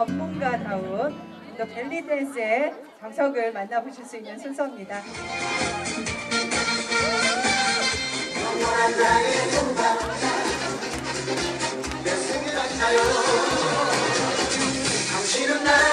전문가다운 또 밸리댄스의 장석을 만나보실 수 있는 순서입니다. 당신은 나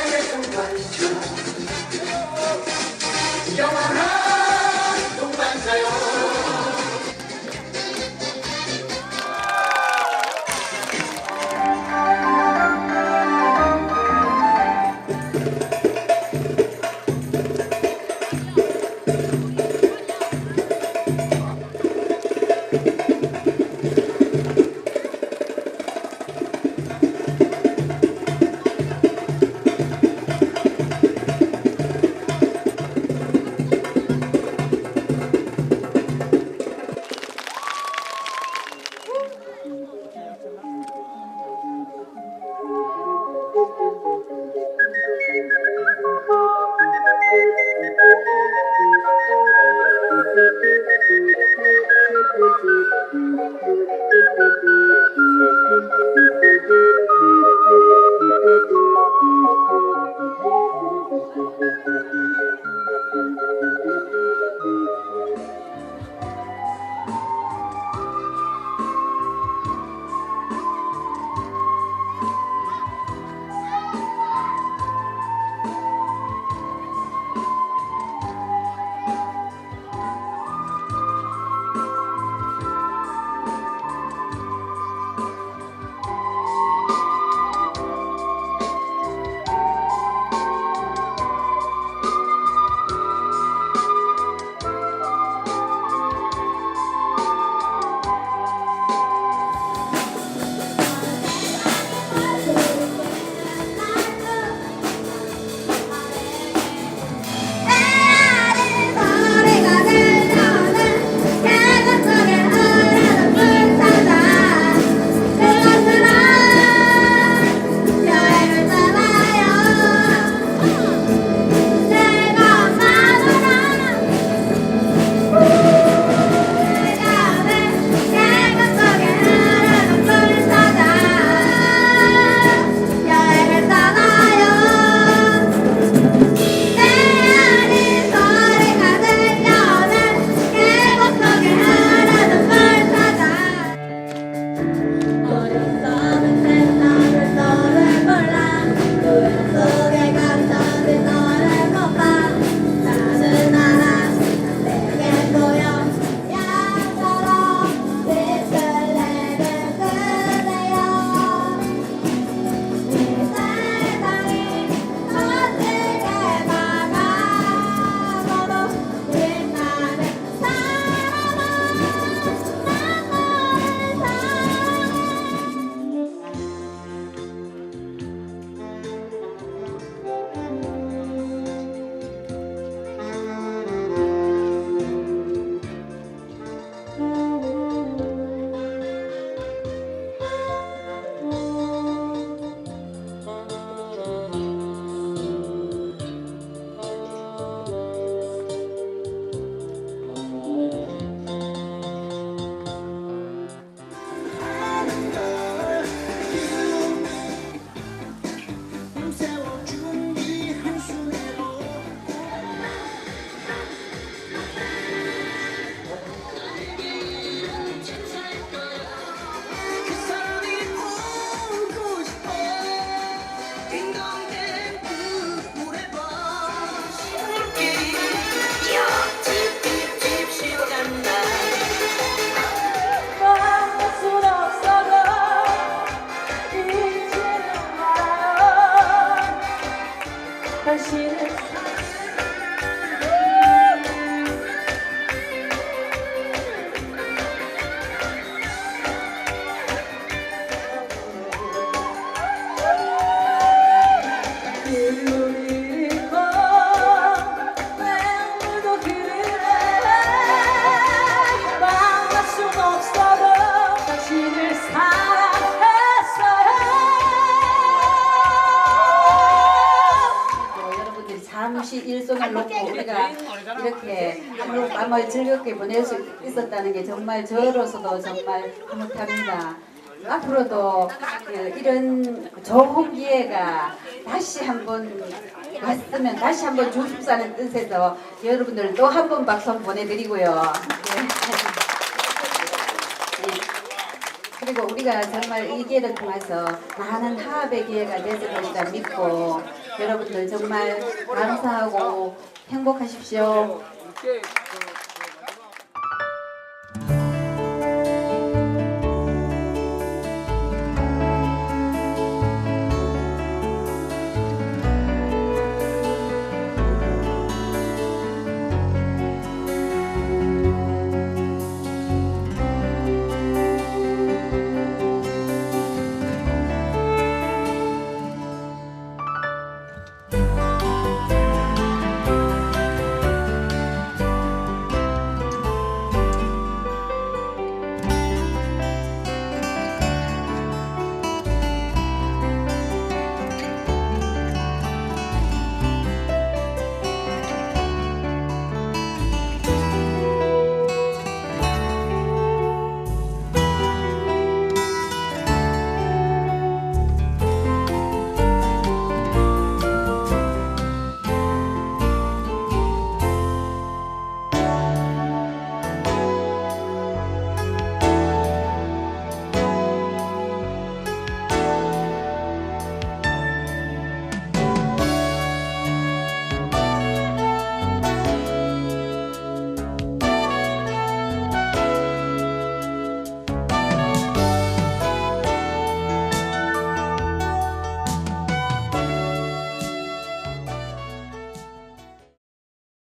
Spirit. 이렇게 한국 밤을 즐겁게 보낼 수 있었다는 게 정말 저로서도 정말 흐뭇합니다. 앞으로도 어, 이런 좋은 기회가 다시 한번 왔으면 다시 한번 주십사는 뜻에서 여러분들 또 한 번 박수 한번 보내드리고요. 네. 네. 그리고 우리가 정말 이 기회를 통해서 많은 화합의 기회가 되을 것이다 믿고 여러분들 정말 감사하고 행복하십시오.